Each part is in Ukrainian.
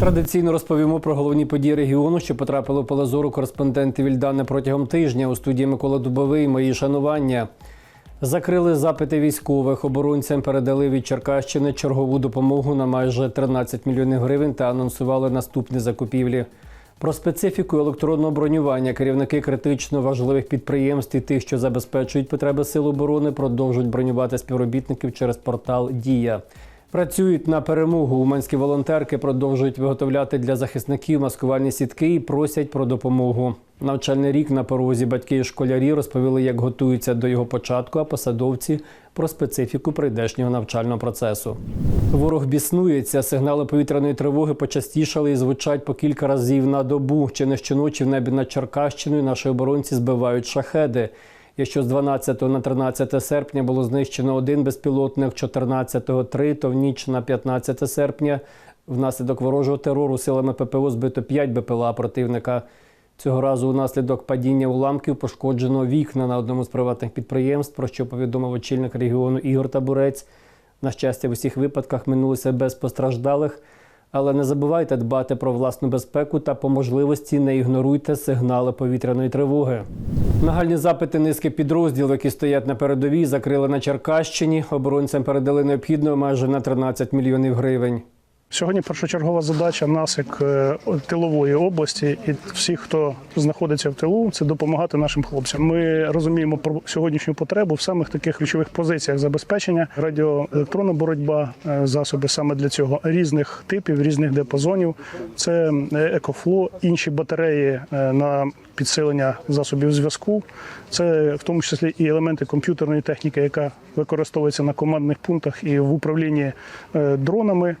Традиційно розповімо про головні події регіону, що потрапили в поле зору кореспондентів Ільдани протягом тижня. У студії Микола Дубовий. Мої шанування. Закрили запити військових. Оборонцям передали від Черкащини чергову допомогу на майже 13 мільйонів гривень та анонсували наступні закупівлі. Про специфіку електронного бронювання керівники критично важливих підприємств і тих, що забезпечують потреби сил оборони, продовжують бронювати співробітників через портал Дія. Працюють на перемогу. Уманські волонтерки продовжують виготовляти для захисників маскувальні сітки і просять про допомогу. Навчальний рік на порозі батьки і школярі розповіли, як готуються до його початку, а посадовці про специфіку прийдешнього навчального процесу. Ворог біснується. Сигнали повітряної тривоги почастішали і звучать по кілька разів на добу. Чи не щоночі в небі над Черкащиною наші оборонці збивають шахеди. Якщо з 12 на 13 серпня було знищено один безпілотник, 14-го три, то в ніч на 15 серпня внаслідок ворожого терору силами ППО збито 5 БПЛА противника. Цього разу унаслідок падіння уламків пошкоджено вікна на одному з приватних підприємств, про що повідомив очільник регіону Ігор Табурець. На щастя, в усіх випадках минулося без постраждалих. Але не забувайте дбати про власну безпеку та по можливості не ігноруйте сигнали повітряної тривоги. Нагальні запити низки підрозділів, які стоять на передовій, закрили на Черкащині. Оборонцям передали необхідно майже на 13 мільйонів гривень. Сьогодні першочергова задача нас, як е, тилової області, і всіх, хто знаходиться в тилу, це допомагати нашим хлопцям. Ми розуміємо про сьогоднішню потребу в самих таких ключових позиціях забезпечення, радіоелектронна боротьба, е, засоби саме для цього різних типів, різних диапазонів. Це е, екофло, інші батареї на підсилення засобів зв'язку. Це в тому числі і елементи комп'ютерної техніки, яка використовується на командних пунктах і в управлінні дронами.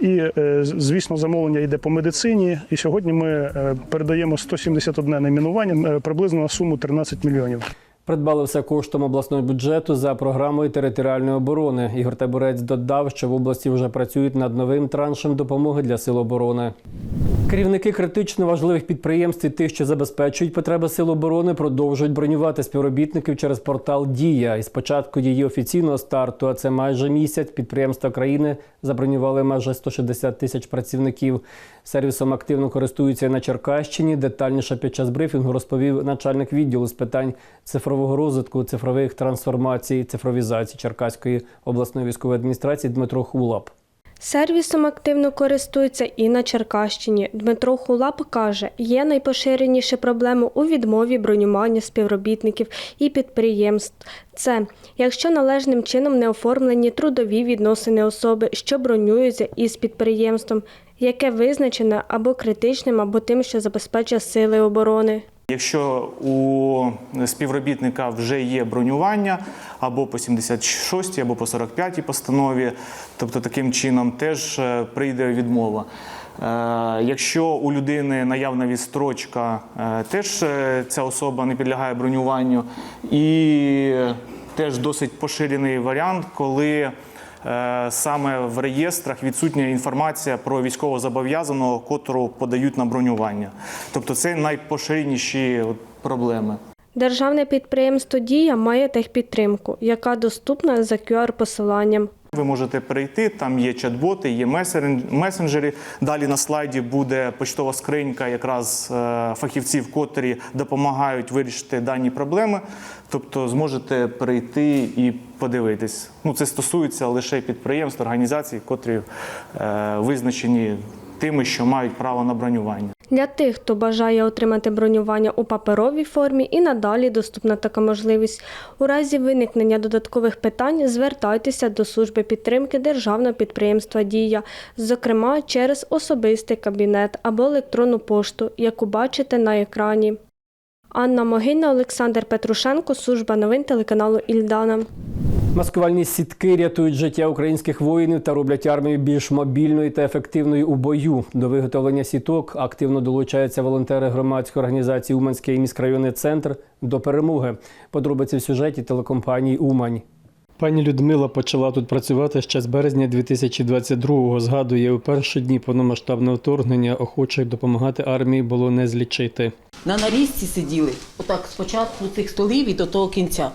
І, е, звісно, замовлення йде по медицині. І сьогодні ми е, передаємо 171 найменування е, приблизно на суму 13 мільйонів. Придбали все коштом обласного бюджету за програмою територіальної оборони. Ігор Табурець додав, що в області вже працюють над новим траншем допомоги для сил оборони. Керівники критично важливих підприємств і тих, що забезпечують потреби сил оборони, продовжують бронювати співробітників через портал Дія. І з початку її офіційного старту, а це майже місяць, підприємства країни забронювали майже 160 тисяч працівників. Сервісом активно користуються на Черкащині. Детальніше під час брифінгу розповів начальник відділу з питань цифрового розвитку, цифрових трансформацій, цифровізації Черкаської обласної військової адміністрації Дмитро Хулап. Сервісом активно користуються і на Черкащині. Дмитро Хулап каже, є найпоширеніші проблеми у відмові бронювання співробітників і підприємств. Це якщо належним чином не оформлені трудові відносини особи, що бронюються із підприємством, яке визначене або критичним, або тим, що забезпечує сили оборони. Якщо у співробітника вже є бронювання або по 76 або по 45 постанові, тобто таким чином теж е, прийде відмова. Е, Якщо у людини наявна відстрочка, е, теж ця особа не підлягає бронюванню. І теж досить поширений варіант, коли саме в реєстрах відсутня інформація про військовозобов'язаного, котру подають на бронювання. Тобто це найпоширеніші проблеми. Державне підприємство Дія має техпідтримку, яка доступна за QR-посиланням. Ви можете перейти, там є чат-боти, є месен- месенджери. Далі на слайді буде почтова скринька якраз е, фахівців, котрі допомагають вирішити дані проблеми. Тобто зможете перейти і подивитись. Ну, це стосується лише підприємств, організацій, котрі е, визначені тими, що мають право на бронювання. Для тих, хто бажає отримати бронювання у паперовій формі, і надалі доступна така можливість. У разі виникнення додаткових питань звертайтеся до служби підтримки державного підприємства Дія, зокрема через особистий кабінет або електронну пошту, яку бачите на екрані. Анна Могильна, Олександр Петрушенко, служба новин телеканалу Ільдана. Маскувальні сітки рятують життя українських воїнів та роблять армію більш мобільною та ефективною у бою. До виготовлення сіток активно долучаються волонтери громадської організації Уманський міськрайонний центр до перемоги. Подробиці в сюжеті телекомпанії Умань. Пані Людмила почала тут працювати ще з березня 2022-го. Згадує, у перші дні повномасштабного вторгнення охочих допомагати армії було не злічити. На нарізці сиділи, отак спочатку цих столів і до того кінця.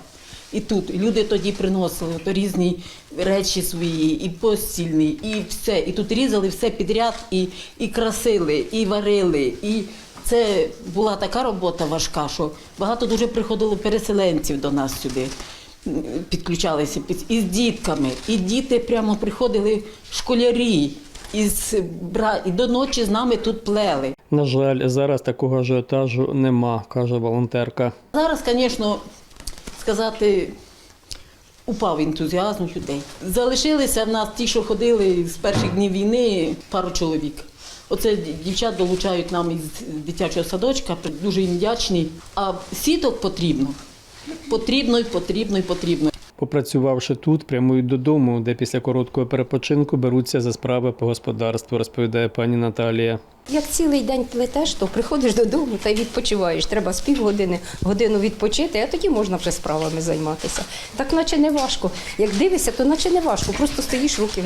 І тут люди тоді приносили то різні речі свої, і постільні, і все. І тут різали все підряд, і, і красили, і варили. І це була така робота важка, що багато дуже приходило переселенців до нас сюди. Підключалися під- і з дітками. І діти прямо приходили школярі. Із бра... І до ночі з нами тут плели. На жаль, зараз такого ажіотажу нема, каже волонтерка. Зараз, звісно, сказати, упав ентузіазм людей. Залишилися в нас ті, що ходили з перших днів війни, пару чоловік. Оце дівчат долучають нам із дитячого садочка, дуже їм вдячні. А сіток потрібно. Потрібно і потрібно і потрібно. Попрацювавши тут, прямують додому, де після короткого перепочинку беруться за справи по господарству, розповідає пані Наталія. Як цілий день плетеш, то приходиш додому та й відпочиваєш. Треба з півгодини, годину відпочити, а тоді можна вже справами займатися. Так наче не важко. Як дивишся, то наче не важко. Просто стоїш, руки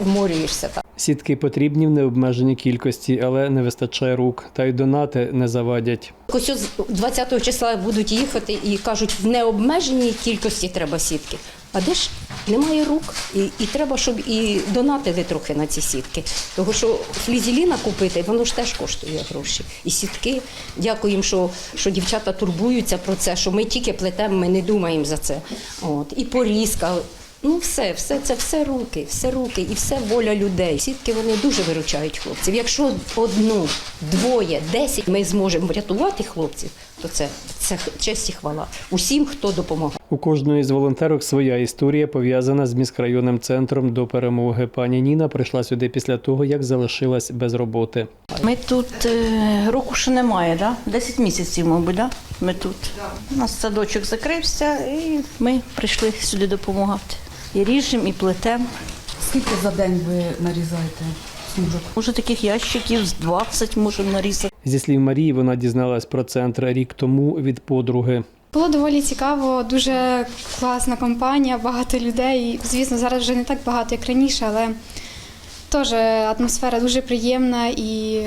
вморюєшся. Сітки потрібні в необмеженій кількості, але не вистачає рук, та й донати не завадять. Ось 20 числа будуть їхати і кажуть, в необмеженій кількості треба сітки. А де ж немає рук, і, і треба, щоб і донатили трохи на ці сітки. Тому що флізеліна купити, воно ж теж коштує гроші. І сітки. Дякуємо, що, що дівчата турбуються про це, що ми тільки плетемо, ми не думаємо за це. От. І порізка. Ну, все, все це все руки, все руки і все воля людей. Сітки вони дуже виручають хлопців. Якщо одну, двоє, десять ми зможемо врятувати хлопців, то це, це честь і хвала усім, хто допомагає. У кожної з волонтерок своя історія пов'язана з міськрайонним центром до перемоги. Пані Ніна прийшла сюди після того, як залишилась без роботи. Ми тут е, року ще немає, да? 10 місяців, мабуть, да? Ми тут. У нас садочок закрився і ми прийшли сюди допомагати. І ріжемо, і плетемо. Скільки за день ви нарізаєте? Може, таких ящиків з 20 можемо нарізати. Зі слів Марії, вона дізналась про центр рік тому від подруги. Було доволі цікаво, дуже класна компанія, багато людей. Звісно, зараз вже не так багато, як раніше, але теж атмосфера дуже приємна і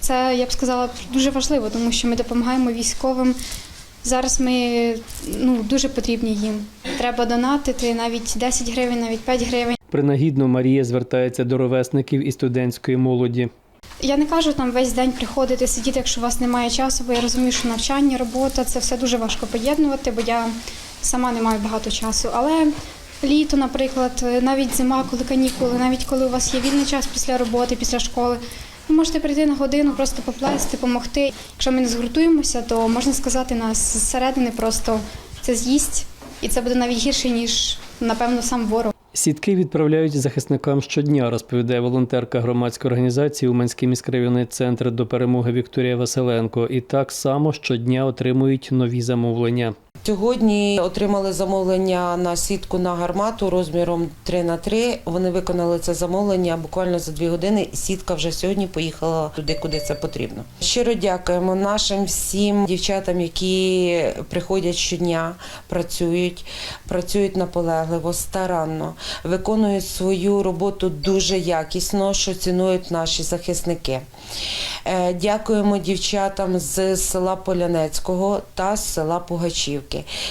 це, я б сказала, дуже важливо, тому що ми допомагаємо військовим. Зараз ми ну, дуже потрібні їм. Треба донатити навіть 10 гривень, навіть 5 гривень. Принагідно Марія звертається до ровесників і студентської молоді. Я не кажу там весь день приходити, сидіти, якщо у вас немає часу, бо я розумію, що навчання, робота це все дуже важко поєднувати, бо я сама не маю багато часу. Але літо, наприклад, навіть зима, коли канікули, навіть коли у вас є вільний час після роботи, після школи, ви можете прийти на годину, просто поплести, допомогти. Якщо ми не згуртуємося, то можна сказати, нас зсередини просто це з'їсть, і це буде навіть гірше, ніж напевно сам ворог. Сітки відправляють захисникам щодня, розповідає волонтерка громадської організації Уманський міськрайонний центр до перемоги Вікторія Василенко. І так само щодня отримують нові замовлення. Сьогодні отримали замовлення на сітку на гармату розміром 3 на 3 Вони виконали це замовлення буквально за дві години. Сітка вже сьогодні поїхала туди, куди це потрібно. Щиро дякуємо нашим всім дівчатам, які приходять щодня, працюють, працюють наполегливо, старанно, виконують свою роботу дуже якісно, що цінують наші захисники. Е, Дякуємо дівчатам з села Полянецького та з села Пугачівки,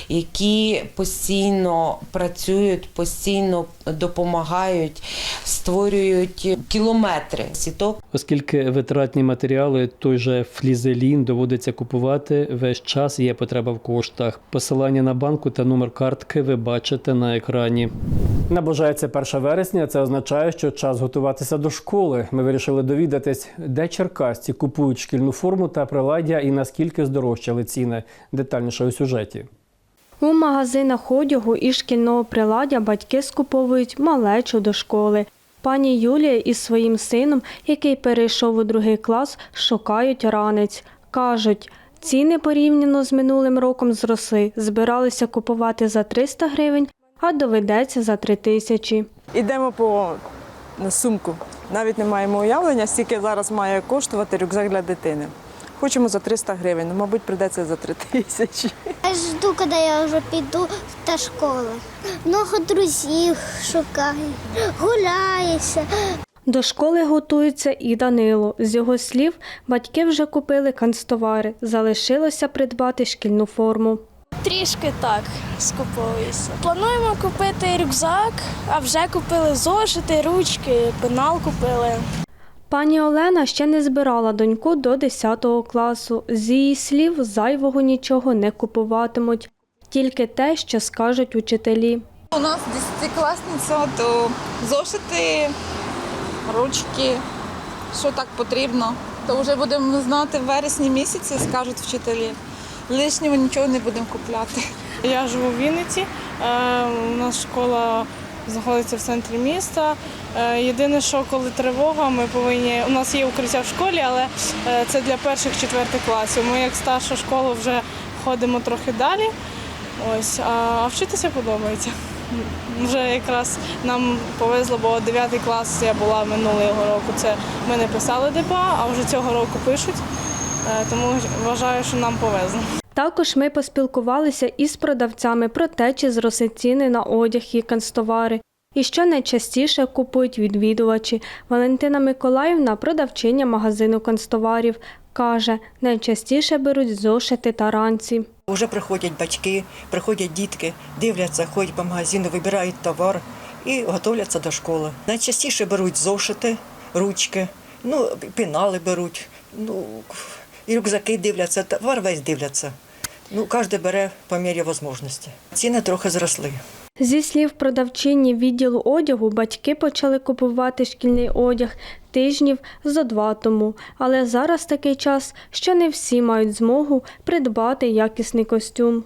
які постійно працюють, постійно допомагають, створюють кілометри сіток. Оскільки витратні матеріали, той же флізелін доводиться купувати, весь час є потреба в коштах. Посилання на банку та номер картки ви бачите на екрані. Наближається 1 вересня. Це означає, що час готуватися до школи. Ми вирішили довідатись, де черкасці купують шкільну форму та приладдя і наскільки здорожчали ціни. Детальніше у сюжеті. У магазинах одягу і шкільного приладдя батьки скуповують малечу до школи. Пані Юлія із своїм сином, який перейшов у другий клас, шукають ранець. Кажуть, ціни порівняно з минулим роком зросли. Збиралися купувати за 300 гривень, а доведеться за 3 тисячі. Ідемо по сумку. Навіть не маємо уявлення, скільки зараз має коштувати рюкзак для дитини. Хочемо за 300 гривень, ну, мабуть, прийдеться за 3 тисячі. Я жду, коли я вже піду до школи. Много друзів шукаю, гуляюся. До школи готується і Данило. З його слів, батьки вже купили канцтовари. Залишилося придбати шкільну форму. Трішки так скуповуюся. Плануємо купити рюкзак, а вже купили зошити, ручки, пенал купили. Пані Олена ще не збирала доньку до 10 класу. З її слів, зайвого нічого не купуватимуть, тільки те, що скажуть учителі. У нас десятикласниця, то зошити, ручки, що так потрібно. То вже будемо знати в вересні місяці, скажуть вчителі. Лишнього нічого не будемо купляти. Я живу в Вінниці. е, У нас школа знаходиться в центрі міста. Е, Єдине, що коли тривога, ми повинні. У нас є укриття в школі, але е, це для перших четвертих класів. Ми як старша школа вже ходимо трохи далі. Ось, а вчитися подобається. Вже якраз нам повезло, бо 9 клас я була минулого року. Це ми не писали ДПА, а вже цього року пишуть. Е, Тому вважаю, що нам повезло. Також ми поспілкувалися із продавцями про те, чи зросли ціни на одяг і канцтовари, і що найчастіше купують відвідувачі. Валентина Миколаївна, продавчиня магазину канцтоварів, каже, найчастіше беруть зошити та ранці. Уже приходять батьки, приходять дітки, дивляться, ходять по магазину, вибирають товар і готовляться до школи. Найчастіше беруть зошити, ручки, ну, пінали беруть, ну, і рюкзаки дивляться, товар весь дивляться. Ну, кожен бере по мірі можливості. Ціни трохи зросли. Зі слів продавчині відділу одягу, батьки почали купувати шкільний одяг тижнів зо два тому. Але зараз такий час, що не всі мають змогу придбати якісний костюм.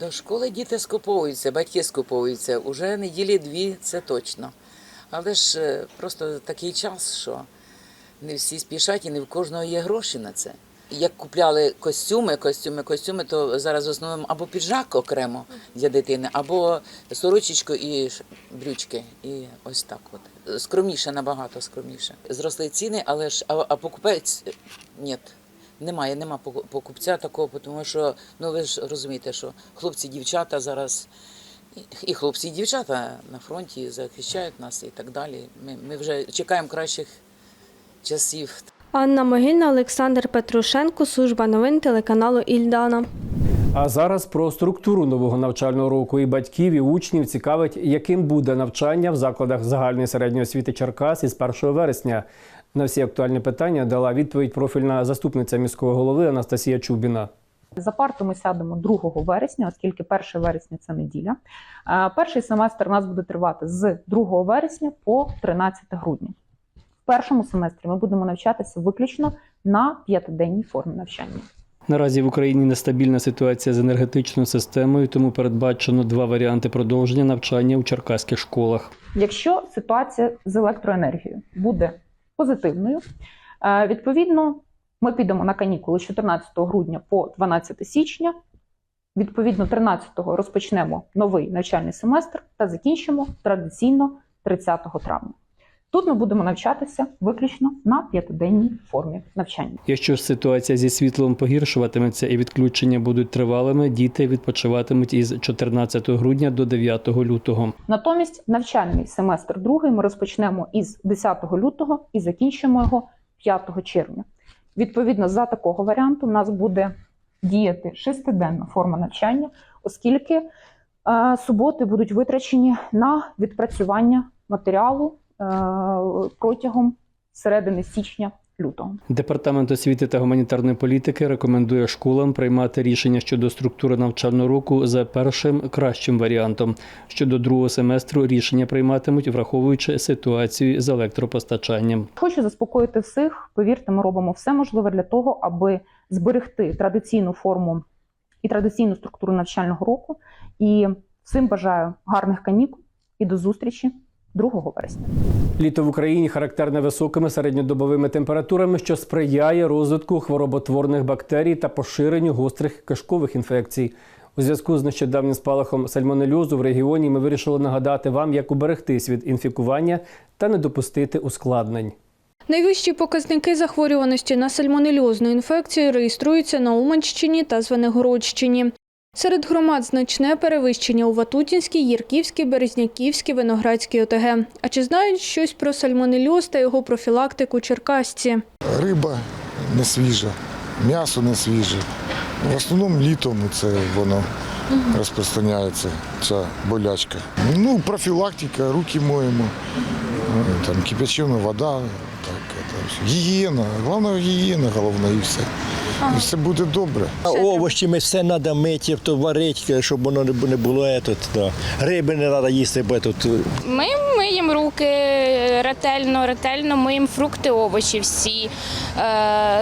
До школи діти скуповуються, батьки скуповуються. Уже неділі дві це точно. Але ж е, просто такий час, що не всі спішать і не в кожного є гроші на це. Як купляли костюми, костюми, костюми, то зараз в основному або піджак окремо для дитини, або сорочечку і брючки. І ось так от. Скромніше, набагато скромніше. Зросли ціни, але ж а, а покупець е, ні. Немає, нема поку- покупця такого, тому що ну ви ж розумієте, що хлопці, дівчата зараз і хлопці, і дівчата на фронті захищають нас і так далі. Ми, ми вже чекаємо кращих часів. Анна Могильна, Олександр Петрушенко, служба новин телеканалу Ільдана. А зараз про структуру нового навчального року і батьків, і учнів цікавить, яким буде навчання в закладах загальної середньої освіти Черкас із 1 вересня. На всі актуальні питання дала відповідь профільна заступниця міського голови Анастасія Чубіна. За парту ми сядемо 2 вересня, оскільки 1 вересня це неділя. Перший семестр у нас буде тривати з 2 вересня по 13 грудня. Першому семестрі ми будемо навчатися виключно на п'ятиденній формі навчання. Наразі в Україні нестабільна ситуація з енергетичною системою, тому передбачено два варіанти продовження навчання у черкаських школах. Якщо ситуація з електроенергією буде позитивною, е, відповідно, ми підемо на канікули з 14 грудня по 12 січня. Відповідно, 13-го розпочнемо новий навчальний семестр та закінчимо традиційно 30 травня. Тут ми будемо навчатися виключно на п'ятиденній формі навчання. Якщо ж ситуація зі світлом погіршуватиметься і відключення будуть тривалими, діти відпочиватимуть із 14 грудня до 9 лютого. Натомість навчальний семестр другий ми розпочнемо із 10 лютого і закінчимо його 5 червня. Відповідно, за такого варіанту у нас буде діяти шестиденна форма навчання, оскільки е, суботи будуть витрачені на відпрацювання матеріалу протягом середини січня лютого. Департамент освіти та гуманітарної політики рекомендує школам приймати рішення щодо структури навчального року за першим кращим варіантом. Щодо другого семестру рішення прийматимуть, враховуючи ситуацію з електропостачанням. Хочу заспокоїти всіх. Повірте, ми робимо все можливе для того, аби зберегти традиційну форму і традиційну структуру навчального року. І всім бажаю гарних канікул і до зустрічі 2 вересня. Літо в Україні характерне високими середньодобовими температурами, що сприяє розвитку хвороботворних бактерій та поширенню гострих кишкових інфекцій. У зв'язку з нещодавнім спалахом сальмонельозу в регіоні ми вирішили нагадати вам, як уберегтись від інфікування та не допустити ускладнень. Найвищі показники захворюваності на сальмонельозну інфекцію реєструються на Уманщині та Звенигородщині. Серед громад значне перевищення у Ватутінській, Їрківській, Березняківській, Виноградській ОТГ. А чи знають щось про сальмонельоз та його профілактику черкасці? Риба не свіжа, м'ясо не свіже. В основному літом це воно розпространяється ця болячка. Ну, профілактика, руки моємо, е, там кипячена вода, так, гігієна. Головне гігієна, головне і все. І все буде добре. Овочі ми все треба мити, то варити, щоб воно не було. Етот, да. Риби не треба їсти, бо тут Ми миємо руки ретельно, ретельно миємо фрукти, овочі всі. Е,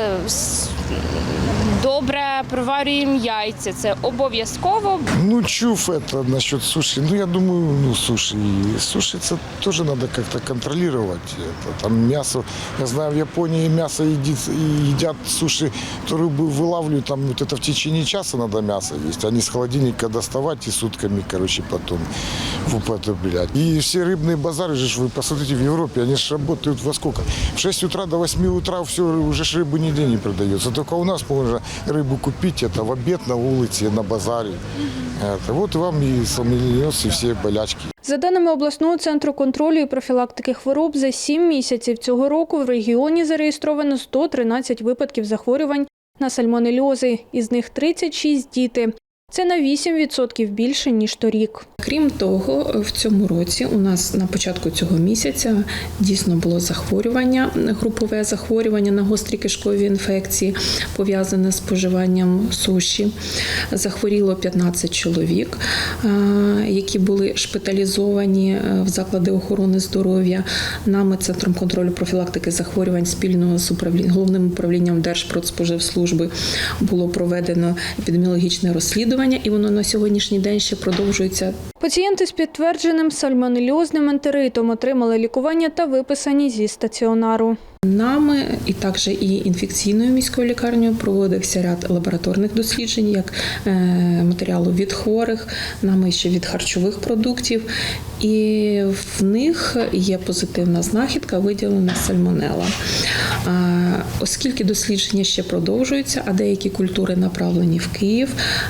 Добре проварюємо яйця. Це обов'язково. Ну, чув это насчет суши. Ну, я думаю, ну, суши. Суши это тоже надо как-то контролировать. Это, там мясо, я знаю, в Японии мясо едит, и едят суши, то рыбу вылавливают, там вот это в течение часа надо мясо есть, а не с холодильника доставать и сутками, короче, потом употреблять. И все рыбные базары, же ж вы посмотрите, в Европе, они же работают во сколько? В 6 утра до 8 утра все, уже ж рыбы нигде не продается. Только у нас можно рыбу купить, это в обед на улице, на базаре. Это, вот вам и сальмонеллез, и все болячки. За даними обласного центру контролю і профілактики хвороб, за 7 місяців цього року в регіоні зареєстровано 113 випадків захворювань на сальмонельози, із них 36 – діти. Це на 8% більше, ніж торік. Крім того, в цьому році у нас на початку цього місяця дійсно було захворювання, групове захворювання на гострі кишкові інфекції, пов'язане з споживанням суші. Захворіло 15 чоловік, е, які були шпиталізовані е, в заклади охорони здоров'я. Нами центром контролю профілактики захворювань спільно з управлінням головним управлінням Держпродспоживслужби було проведено епідеміологічне розслідування, і воно на сьогоднішній день ще продовжується. Пацієнти з підтвердженим сальмонельозним ентеритом отримали лікування та виписані зі стаціонару. Нами і також і інфекційною міською лікарнею проводився ряд лабораторних досліджень, як е, матеріалу від хворих, нами ще від харчових продуктів. І в них є позитивна знахідка, виділена сальмонела. Оскільки дослідження ще продовжуються, а деякі культури направлені в Київ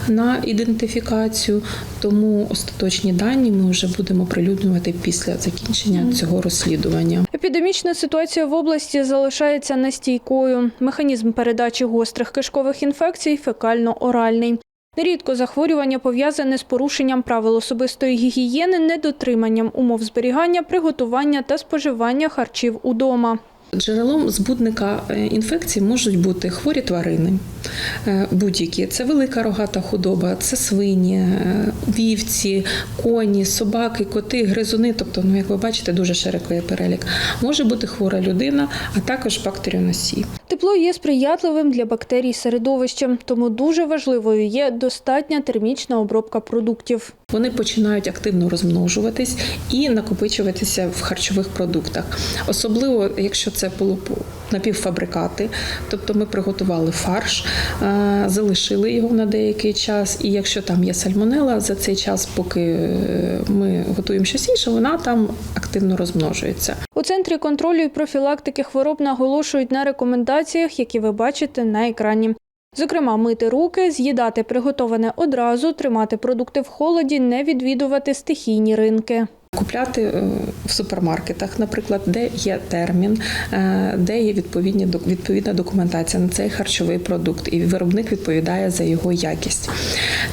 на ідентифікацію, тому остаточні дані ми вже будемо прилюднювати після закінчення цього розслідування. Епідемічна ситуація в області залишається нестійкою. Механізм передачі гострих кишкових інфекцій фекально-оральний. Нерідко захворювання пов'язане з порушенням правил особистої гігієни, недотриманням умов зберігання, приготування та споживання харчів удома. Джерелом збудника е, інфекції можуть бути хворі тварини, е, будь-які. Це велика рогата худоба, це свині, е, вівці, коні, собаки, коти, гризуни. Тобто, ну як ви бачите, дуже широкий перелік. Може бути хвора людина, а також бактеріоносій. Тепло є сприятливим для бактерій середовищем, тому дуже важливою є достатня термічна обробка продуктів. Вони починають активно розмножуватись і накопичуватися в харчових продуктах, особливо якщо це. Напівфабрикати, тобто ми приготували фарш, е, залишили його на деякий час, і якщо там є сальмонела, за цей час, поки е, ми готуємо щось інше, вона там активно розмножується. У центрі контролю і профілактики хвороб наголошують на рекомендаціях, які ви бачите на екрані. Зокрема, мити руки, з'їдати приготоване одразу, тримати продукти в холоді, не відвідувати стихійні ринки. Купляти е, в супермаркетах, наприклад, де є термін, е, де є відповідні відповідна документація на цей харчовий продукт, і виробник відповідає за його якість.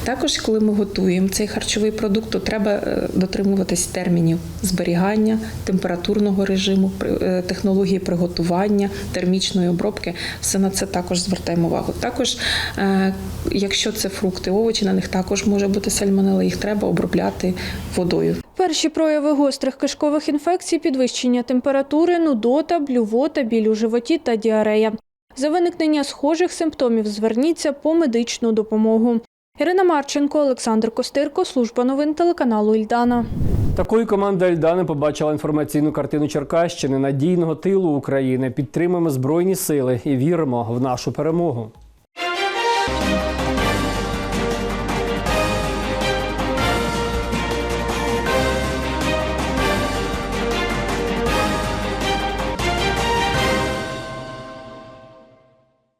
Також, коли ми готуємо цей харчовий продукт, то треба е, дотримуватись термінів зберігання, температурного режиму, технології приготування, термічної обробки. Все на це також звертаємо увагу. Також, якщо це фрукти, овочі, на них також може бути сальмонела, їх треба обробляти водою. Перші прояви гострих кишкових інфекцій підвищення температури, нудота, блювота, біль у животі та діарея. За виникнення схожих симптомів зверніться по медичну допомогу. Ірина Марченко, Олександр Костирко, служба новин телеканалу Ільдана. Такою команда Ельдани побачила інформаційну картину Черкащини надійного тилу України. Підтримуємо збройні сили і віримо в нашу перемогу.